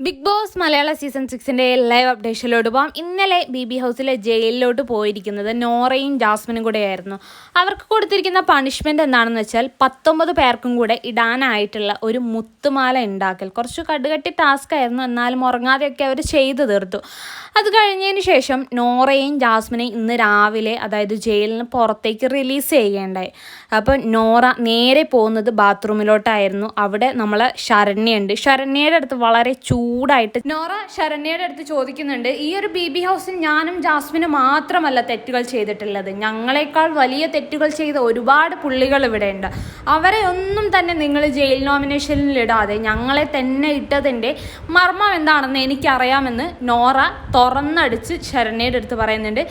Big boss മലയാള season സിക്സിന്റെ live അപ്ഡേഷനിലോട്ട് പോകാം ഇന്നലെ ബി ബി ഹൗസിലെ ജയിലിലോട്ട് പോയിരിക്കുന്നത് നോറയും ജാസ്മിനും കൂടെയായിരുന്നു. അവർക്ക് കൊടുത്തിരിക്കുന്ന പണിഷ്മെന്റ് എന്താണെന്ന് വെച്ചാൽ പത്തൊമ്പത് പേർക്കും കൂടെ ഇടാനായിട്ടുള്ള ഒരു മുത്തുമാല ഉണ്ടാക്കൽ. കുറച്ച് കടുകട്ടി ടാസ്ക് ആയിരുന്നു. എന്നാലും ഉറങ്ങാതെയൊക്കെ അവർ ചെയ്തു തീർത്തു. അത് കഴിഞ്ഞതിന് ശേഷം നോറയും ജാസ്മിനെയും ഇന്ന് രാവിലെ അതായത് ജയിലിൽ നിന്ന് പുറത്തേക്ക് റിലീസ് ചെയ്യേണ്ടായി അപ്പോൾ നോറ നേരെ പോകുന്നത് ബാത്റൂമിലോട്ടായിരുന്നു അവിടെ നമ്മളെ ശരണ്യുണ്ട് ശരണ്യയുടെ അടുത്ത് വളരെ ചൂടായിട്ട്. നോറ ശരണ്യയുടെ അടുത്ത് ചോദിക്കുന്നുണ്ട് ഈ ഒരു ബി ബി ഹൗസിൽ ഞാനും ജാസ്മിനും മാത്രമല്ല തെറ്റുകൾ ചെയ്തിട്ടുള്ളത്? ഞങ്ങളെക്കാൾ വലിയ തെറ്റുകൾ ചെയ്ത ഒരുപാട് പുള്ളികൾ ഇവിടെ ഉണ്ട് അവരെ ഒന്നും തന്നെ നിങ്ങൾ ജയിൽ നോമിനേഷനിൽ ഇടാതെ ഞങ്ങളെ തന്നെ ഇട്ടതിന്റെ മർമ്മം എന്താണെന്ന് എനിക്കറിയാമെന്ന് നോറ തുറന്നടിച്ച് ശരണ്യയുടെ അടുത്ത് പറയുന്നുണ്ട്.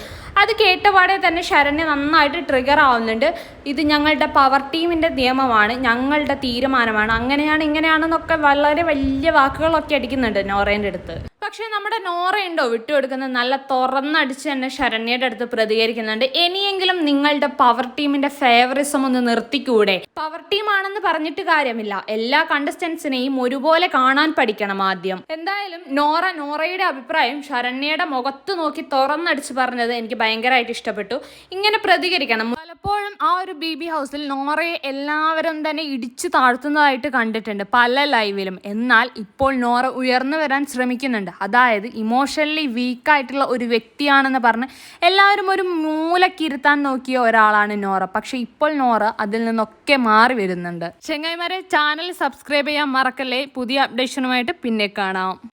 അത് കേട്ടപാടെ തന്നെ ശരണ്യ നന്നായിട്ട് ട്രിഗർ ആവുന്നുണ്ട്. ഇത് ഞങ്ങളുടെ പവർ ടീമിന്റെ നിയമമാണ് ഞങ്ങളുടെ തീരുമാനമാണ്. അങ്ങനെയാണ് ഇങ്ങനെയാണെന്നൊക്കെ വളരെ വലിയ വാക്കുകളൊക്കെ അടിക്കുന്നുണ്ട്. നോറേന്റെ അടുത്ത്. പക്ഷേ നമ്മുടെ നോറയുണ്ടോ വിട്ടുകൊടുക്കുന്നത്? നല്ല തുറന്നടിച്ച് തന്നെ ശരണ്യയുടെ അടുത്ത് പ്രതികരിക്കുന്നുണ്ട്. ഇനിയെങ്കിലും നിങ്ങളുടെ പവർ ടീമിന്റെ ഫേവറിസം ഒന്ന് നിർത്തിക്കൂടെ? പവർ ടീം ആണെന്ന് പറഞ്ഞിട്ട് കാര്യമില്ല. എല്ലാ കണ്ടസ്റ്റൻസിനെയും ഒരുപോലെ കാണാൻ പഠിക്കണം ആദ്യം. എന്തായാലും നോറ നോറയുടെ അഭിപ്രായം ശരണ്യയുടെ മുഖത്ത് നോക്കി തുറന്നടിച്ച് പറഞ്ഞത് എനിക്ക് ഭയങ്കരമായിട്ട് ഇഷ്ടപ്പെട്ടു. ഇങ്ങനെ പ്രതികരിക്കണം. പലപ്പോഴും ആ ഒരു ബി ബി ഹൗസിൽ നോറയെ എല്ലാവരും തന്നെ ഇടിച്ചു താഴ്ത്തുന്നതായിട്ട് കണ്ടിട്ടുണ്ട് പല ലൈവിലും എന്നാൽ ഇപ്പോൾ നോറ ഉയർന്നു വരാൻ ശ്രമിക്കുന്നുണ്ട്. അതായത് ഇമോഷണലി വീക്കായിട്ടുള്ള ഒരു വ്യക്തിയാണെന്ന് പറഞ്ഞ് എല്ലാവരും ഒരു മൂലക്കിരുത്താൻ നോക്കിയ ഒരാളാണ് നോറ. പക്ഷെ ഇപ്പോൾ നോറ അതിൽ നിന്നൊക്കെ മാറി വരുന്നുണ്ട്. ചെങ്ങായിമാരെ ചാനൽ സബ്സ്ക്രൈബ് ചെയ്യാൻ മറക്കല്ലേ? പുതിയ അപ്ഡേഷനുമായിട്ട് പിന്നെ കാണാം.